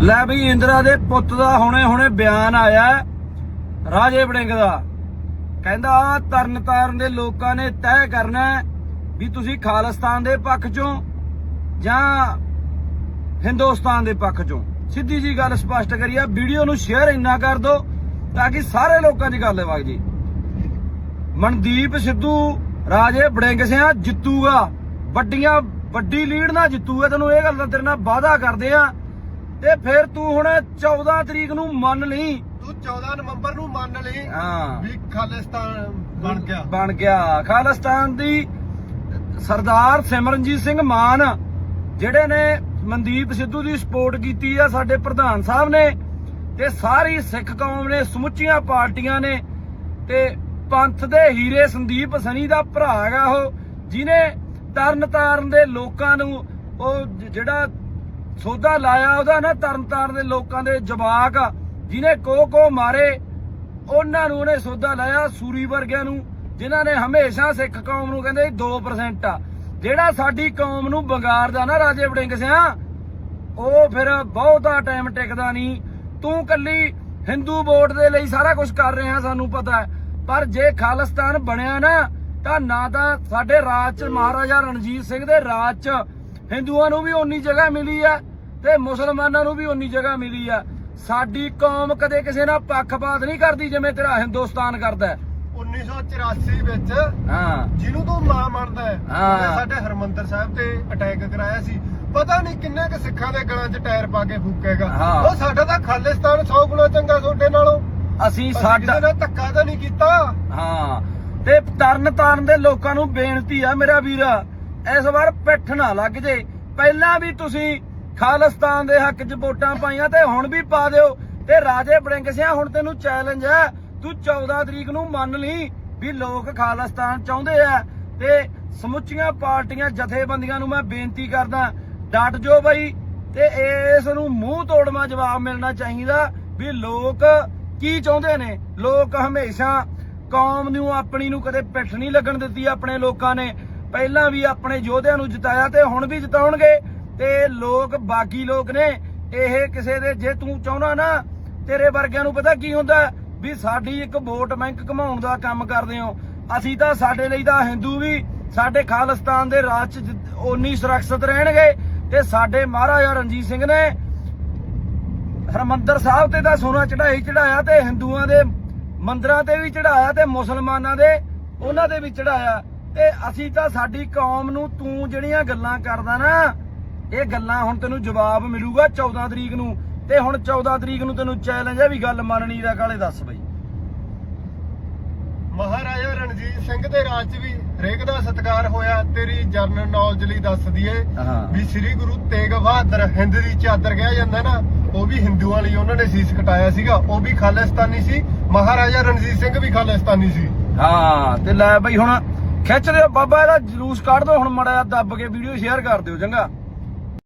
ਲੈ ਬਈ ਇੰਦਰਾ ਦੇ ਪੁੱਤ ਦਾ ਹੁਣੇ ਹੁਣੇ ਬਿਆਨ ਆਇਆ ਰਾਜੇ ਵੜਿੰਗ ਦਾ। ਕਹਿੰਦਾ ਤਰਨ ਤਾਰਨ ਦੇ ਲੋਕਾਂ ਨੇ ਤੈਅ ਕਰਨਾ ਵੀ ਤੁਸੀਂ ਖਾਲਿਸਤਾਨ ਦੇ ਪੱਖ ਚੋਂ ਜਾਂ ਹਿੰਦੁਸਤਾਨ ਦੇ ਪੱਖ ਚੋਂ। ਸਿੱਧੀ ਜੀ ਗੱਲ ਸਪਸ਼ਟ ਕਰੀ ਵੀਡੀਓ ਨੂੰ ਸ਼ੇਅਰ ਇੰਨਾ ਕਰ ਦਿਓ ਤਾਂ ਕਿ ਸਾਰੇ ਲੋਕਾਂ 'ਚ ਗੱਲ ਵਗ ਜੀ। ਮਨਦੀਪ ਸਿੱਧੂ, ਰਾਜੇ ਵੜਿੰਗ ਸਿਆ, ਜਿੱਤੂਗਾ। ਵੱਡੀਆਂ, ਵੱਡੀ ਲੀਡ ਨਾਲ ਜਿੱਤੂਗਾ। ਤੈਨੂੰ ਇਹ ਗੱਲ ਦਾ ਤੇਰੇ ਨਾਲ ਵਾਅਦਾ ਕਰਦੇ ਆ ਤੇ ਫਿਰ ਤੂੰ ਹੁਣ 14 ਤਰੀਕ ਨੂੰ ਮੰਨ ਲਈ। ਤੂੰ 14 ਨਵੰਬਰ ਨੂੰ ਮੰਨ ਲਈ ਹਾਂ। ਵੀ ਖਾਲਿਸਤਾਨ ਬਣ ਗਿਆ। ਬਣ ਗਿਆ। ਖਾਲਿਸਤਾਨ ਦੀ ਸਰਦਾਰ ਸਿਮਰਨਜੀਤ ਸਿੰਘ ਮਾਨ ਜਿਹੜੇ ਨੇ ਮਨਦੀਪ ਸਿੱਧੂ ਦੀ ਸਪੋਰਟ ਕੀਤੀ ਆ ਸਾਡੇ ਪ੍ਰਧਾਨ ਸਾਹਿਬ ਨੇ ਤੇ ਸਾਰੀ ਸਿੱਖ ਕੌਮ ਨੇ ਸਮੁੱਚੀਆਂ ਪਾਰਟੀਆਂ ਨੇ ਤੇ ਪੰਥ ਦੇ ਹੀਰੇ ਸੰਦੀਪ ਸਨੀ ਦਾ ਭਰਾ ਹੈਗਾ ਉਹ ਜਿਨੇ ਤਰਨ ਤਾਰਨ ਦੇ ਲੋਕਾਂ ਨੂੰ ਉਹ ਜਿਹੜਾ ਸੌਦਾ ਲਾਇਆ ਉਹਦਾ ਨਾ ਤਰਨ ਤਾਰਨ ਦੇ ਲੋਕਾਂ ਦੇ ਜਵਾਕ ਜਿਨੇ ਕੋ ਕੋ ਮਾਰੇ, ਉਹਨਾਂ ਨੂੰ ਉਹਨੇ ਸੌਦਾ ਲਾਇਆ ਸੂਰੀ ਵਰਗਿਆਂ ਨੂੰ, ਜਿਨ੍ਹਾਂ ਨੇ ਹਮੇਸ਼ਾ ਸਿੱਖ ਕੌਮ ਨੂੰ ਕਹਿੰਦੇ ਸੀ 2% ਆ। ਜਿਹੜਾ ਸਾਡੀ ਕੌਮ ਨੂੰ ਬੰਗਾਰਦਾ ਨਾ ਰਾਜੇ ਵੜਿੰਗ ਸਿਆ, ਉਹ ਫਿਰ ਬਹੁਤਾ ਟਾਈਮ ਟਿਕਦਾ ਨਹੀਂ। ਤੂੰ ਕੱਲੀ ਹਿੰਦੂ ਵੋਟ ਦੇ ਲਈ ਸਾਰਾ ਕੁਝ ਕਰ ਰਿਹਾ, ਸਾਨੂੰ ਪਤਾ ਪਰ ਜੇ ਖਾਲਿਸਤਾਨ ਬਣਿਆ ਨਾ, ਤਾਂ ਨਾ ਤਾਂ ਸਾਡੇ ਰਾਜ ਚ ਮਹਾਰਾਜਾ ਰਣਜੀਤ ਸਿੰਘ ਦੇ ਰਾਜ ਚ ਹਿੰਦੂਆਂ ਨੂੰ ਵੀ ਓਨੀ ਜਗ੍ਹਾ ਮਿਲੀ ਹੈ ਤੇ ਮੁਸਲਮਾਨਾਂ ਨੂੰ ਵੀ ਓਨੀ ਜਗ੍ਹਾ ਮਿਲੀ ਹੈ ਸਾਡੀ ਕੌਮ ਕਦੇ ਕਿਸੇ ਨਾਲ ਪੱਖਪਾਤ ਨਹੀਂ ਕਰਦੀ ਜਿਵੇਂ ਤੇਰਾ ਹਿੰਦੁਸਤਾਨ ਕਰਦਾ ਹੈ। 1984 ਵਿੱਚ ਹਾਂ। ਜਿਹਨੂੰ ਤੂੰ ਮਾਂ ਮੰਨਦਾ ਹੈ। ਉਹਨੇ ਸਾਡੇ ਹਰਮੰਦਰ ਸਾਹਿਬ ਤੇ ਅਟੈਕ ਕਰਾਇਆ ਸੀ। ਪਤਾ ਨਹੀਂ ਕਿੰਨੇ ਕੁ ਸਿੱਖਾਂ ਦੇ ਗਲਾਂ 'ਚ ਟਾਇਰ ਪਾ ਕੇ ਫੂਕੇਗਾ। ਉਹ ਸਾਡਾ ਤਾਂ ਖਾਲਿਸਤਾਨ 100 ਗੁਣਾ ਚੰਗਾ ਤੁਹਾਡੇ ਨਾਲੋਂ। ਅਸੀਂ ਅਸੀਂ ਸਾਡਾ ਕਿਸੇ ਨਾਲ ਧੱਕਾ ਤਾਂ ਨਹੀਂ ਕੀਤਾ। ਹਾਂ। ਤੇ ਤਰਨ ਤਾਰਨ ਦੇ ਲੋਕਾਂ ਨੂੰ ਬੇਨਤੀ ਆ ਮੇਰਾ ਵੀਰ ਇਸ ਵਾਰ ਪਿੱਠ ਨਾ ਲੱਗ ਜੇ। ਪਹਿਲਾਂ ਵੀ ਤੁਸੀਂ ਖਾਲਿਸਤਾਨ ਦੇ ਹੱਕ 'ਚ ਵੋਟਾਂ ਪਾਈਆਂ ਤੇ ਹੁਣ ਵੀ ਪਾ ਦਿਓ। ਤੇ ਰਾਜੇ ਬੜਿੰਗ ਸਿਆ ਹੁਣ ਤੈਨੂੰ ਚੈਲੰਜ ਹੈ। ਤੂੰ 14 ਤਰੀਕ ਨੂੰ ਮੰਨ ਲਈ ਵੀ ਲੋਕ ਖਾਲਿਸਤਾਨ ਚਾਹੁੰਦੇ ਆ। ਤੇ ਸਮੁੱਚੀਆਂ ਪਾਰਟੀਆਂ ਜਥੇਬੰਦੀਆਂ ਨੂੰ ਮੈਂ ਬੇਨਤੀ ਕਰਦਾ, ਡਟ ਜੋ ਬਈ। ਤੇ ਇਸ ਨੂੰ ਮੂੰਹ ਤੋੜਵਾ ਜਵਾਬ ਮਿਲਣਾ ਚਾਹੀਦਾ ਵੀ ਲੋਕ ਕੀ ਚਾਹੁੰਦੇ ਨੇ? ਲੋਕ ਹਮੇਸ਼ਾ ਕੌਮ ਨੂੰ, ਆਪਣੀ ਨੂੰ ਕਦੇ ਪਿੱਠ ਨਹੀਂ ਲੱਗਣ ਦਿੱਤੀ ਆਪਣੇ ਲੋਕਾਂ ਨੇ। ਪਹਿਲਾਂ ਵੀ ਆਪਣੇ ਯੋਧਿਆਂ ਨੂੰ ਜਿਤਾਇਆ ਤੇ ਹੁਣ ਵੀ ਜਿਤਾਉਣਗੇ। ਤੇ ਲੋਕ ਬਾਕੀ ਲੋਕ ਨੇ। ਇਹ ਕਿਸੇ ਦੇ ਜੇ ਤੂੰ ਚਾਹੁੰਦਾ ਨਾ, ਤੇਰੇ ਵਰਗਿਆਂ ਨੂੰ ਪਤਾ ਕੀ ਹੁੰਦਾ? ਵੀ ਸਾਡੀ ਇੱਕ ਵੋਟ ਬੈਂਕ ਕਮਾਉਣ ਦਾ ਕੰਮ ਕਰਦੇ ਹੋ। ਅਸੀਂ ਤਾਂ ਸਾਡੇ ਲਈ ਤਾਂ ਹਿੰਦੂ ਵੀ, ਸਾਡੇ ਖਾਲਿਸਤਾਨ ਦੇ ਰਾਜ ਚ ਜਿ- ਸੁਰੱਖਿਅਤ ਰਹਿਣਗੇ। ਤੇ ਸਾਡੇ ਮਹਾਰਾਜਾ ਰਣਜੀਤ ਸਿੰਘ ਨੇ ਹਰਮੰਦਰ ਸਾਹਿਬ ਤੇ ਤਾਂ ਸੋਨਾ ਚੜਾਈ ਚੜਾਇਆ ਤੇ ਹਿੰਦੂਆਂ ਦੇ ਮੰਦਰਾਂ ਤੇ ਵੀ ਚੜਾਇਆ ਤੇ ਮੁਸਲਮਾਨਾਂ ਦੇ, ਉਹਨਾਂ ਦੇ ਵੀ ਚੜਾਇਆ ਤੇ ਅਸੀਂ ਤਾਂ ਸਾਡੀ ਕੌਮ ਨੂੰ ਤੂੰ ਜਿਹੜੀਆਂ ਗੱਲਾਂ ਕਰਦਾ ਨਾ ਇਹ ਗੱਲਾਂ ਹੁਣ ਤੈਨੂੰ ਜਵਾਬ ਮਿਲੂਗਾ 14 ਤਰੀਕ ਨੂੰ। ਤੇ ਹੁਣ 14 ਤਰੀਕ ਨੂੰ ਤੈਨੂੰ ਚੈਲੰਜ ਹੈ ਵੀ ਗੱਲ ਮੰਨਣੀ ਦਾ ਕਾਲੇ ਦੱਸ ਬਈ। ਮਹਾਰਾਜਾ ਰਣਜੀਤ ਸਿੰਘ ਦੇ ਰਾਜ 'ਚ ਵੀ ਹਰੇਕ ਦਾ ਸਤਿਕਾਰ ਹੋਇਆ। ਤੇਰੀ ਜਰਨਲ ਨੌਲੇਜ ਲਈ ਦੱਸ ਦਈਏ ਹਾਂ। ਵੀ ਸ੍ਰੀ ਗੁਰੂ ਤੇਗ ਬਹਾਦਰ ਹਿੰਦ ਦੀ ਚਾਦਰ ਕਿਹਾ ਜਾਂਦਾ ਨਾ ਉਹ ਵੀ ਹਿੰਦੂਆਂ ਲਈ ਉਹਨਾਂ ਨੇ ਸੀਸ ਕਟਾਇਆ ਸੀਗਾ। ਉਹ ਵੀ ਖਾਲਿਸਤਾਨੀ ਸੀ। ਮਹਾਰਾਜਾ ਰਣਜੀਤ ਸਿੰਘ ਵੀ ਖਾਲਿਸਤਾਨੀ ਸੀ। ਹਾਂ ਤੇ ਲੈ ਬਈ ਹੁਣ ਖਿੱਚ ਦਿਓ ਬਾਬਾ ਇਹਦਾ ਜਲੂਸ ਕੱਢ ਦਿਓ। ਹੁਣ ਮੜਾ ਦੱਬ ਕੇ ਵੀਡੀਓ ਸ਼ੇਅਰ ਕਰ ਦਿਓ। ਚੰਗਾ।